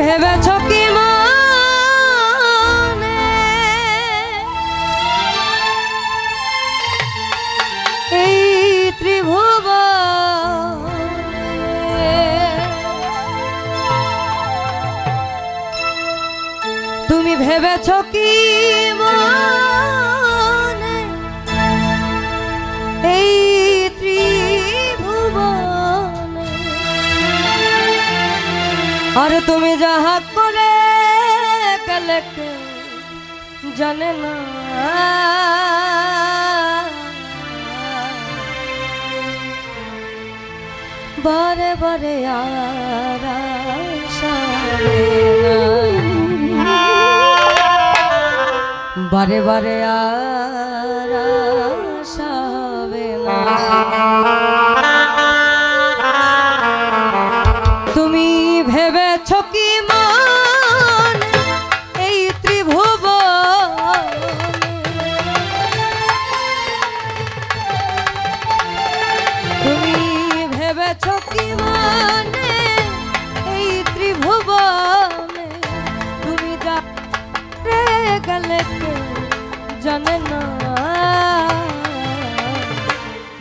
ভেবেছ কি মনে? এই ত্রিভুব তুমি ভেবেছ কি মনে? আর তুমি যাহা করে গেলে জানে না বারে বারে আর। বারে বারে আর হবে না কি মন এই ত্রিভুব তুমি ভেবেছ মানে? এই ত্রিভুবনে তুমি যা রে গেলে জানে না।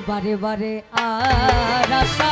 বারে বারে আর আশা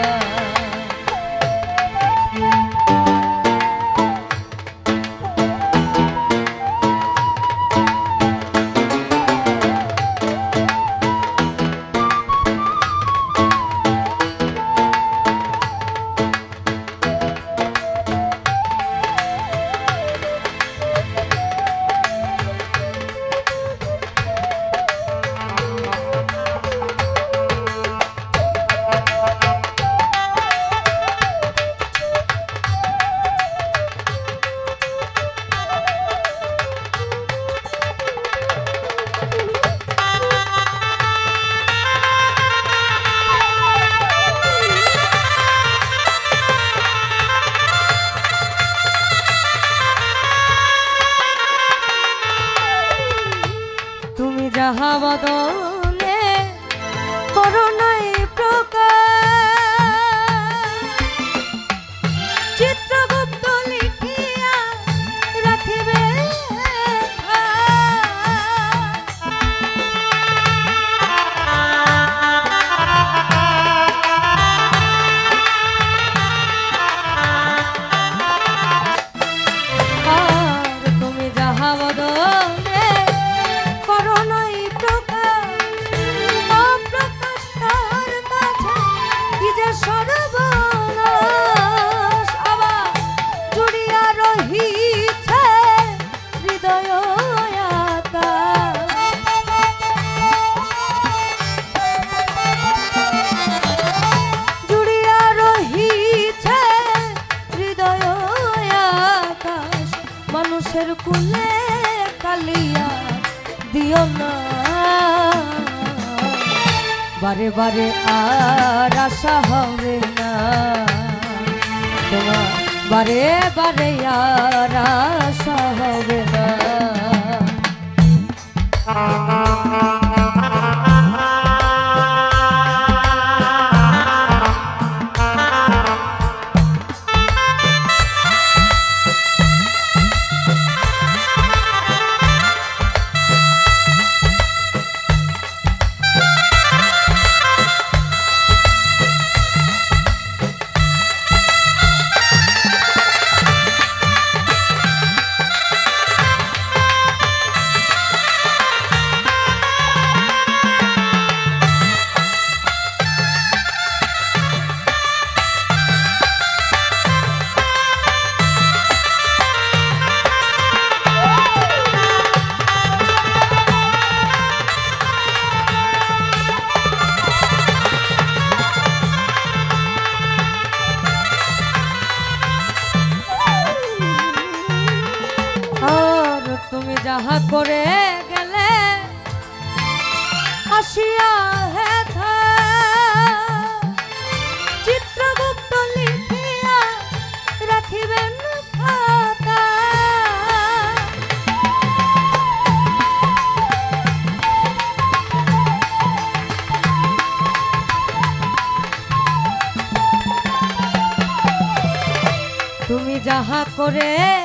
যাহা দিও না। বারে বারে আর আশা হবে না। তোমার বারে বারে আর আশা হবে না। তুমি যাহা করে গেলে আসিয়া হে চিত্রগুপ্ত লিখিয়া রাখিবেন তুমি যাহা করে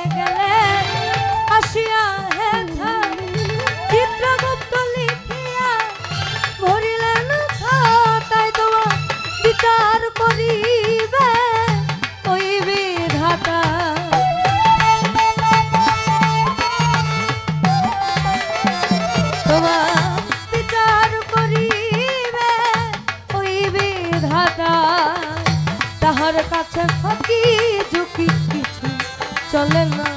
বিচার করিবে, ওই বিধাতা। তোমার বিচার করিবে, ওই বিধাতা। তাহার কাছে ফাঁকি ঝুঁকি কিছু চলে না।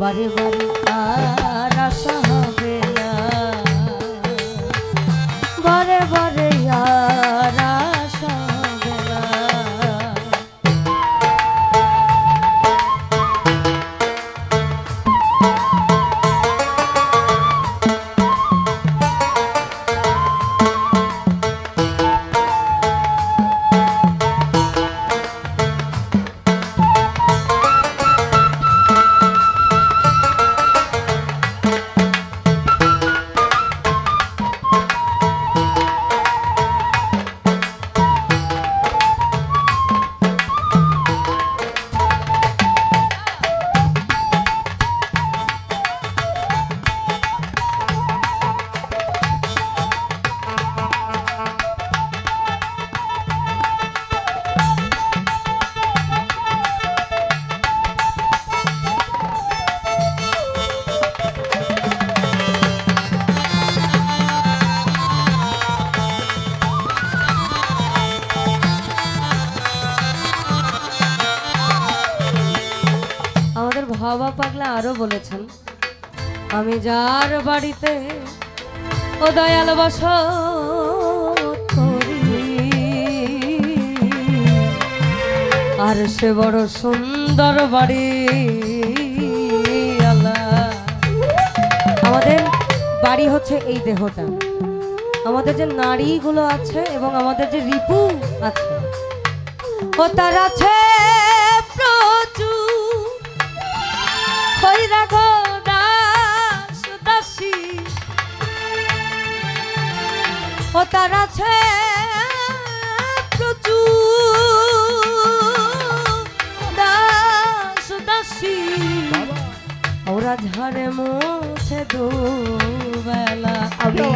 বারে বারে আর আশা হবে না। বারে ভাবা পাগলা আরও বলেছেন, আমি যার বাড়িতে ও দয়াল বস আর সে বড় সুন্দর বাড়ি আমাদের বাড়ি হচ্ছে এই দেহটা। আমাদের যে নারীগুলো আছে এবং আমাদের যে রিপু আছে, ও তার আছে ও তার আছে দাস দাসী। ওরা ঝাড়ে মুছে দুবেলা আমি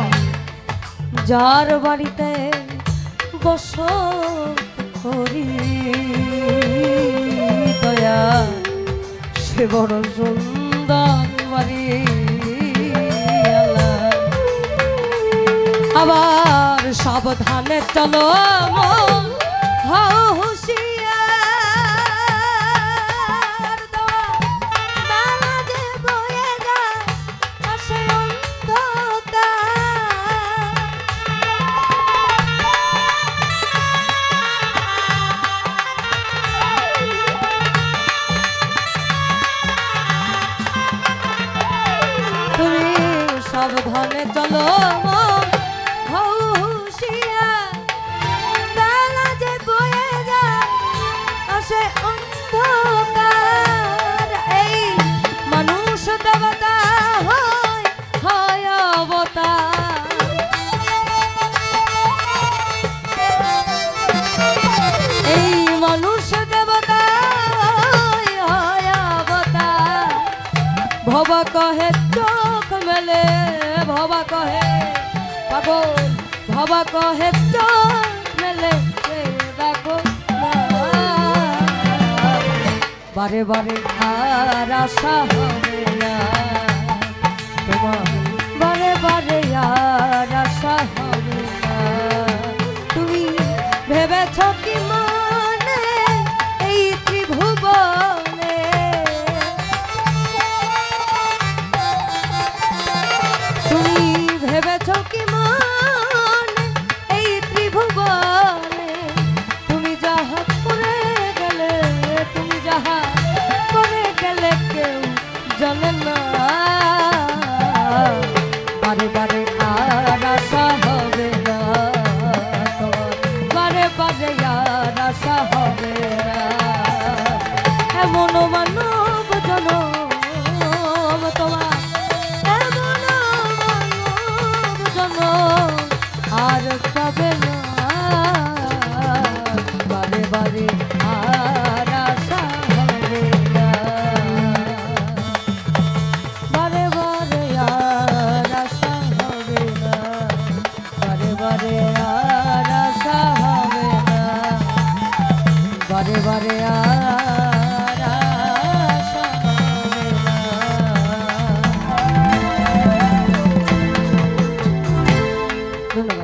যার বাড়িতে বস করি সে বড় সুন্দর বাড়ি আবার সাবধানে চলো হও ভবা কহে, চোখ মেলে, ভবা কহে। পাগল ভবা কহে, চোখ মেলে দেখো বারে বারে আর আশা হবে না। এমন মানব জনম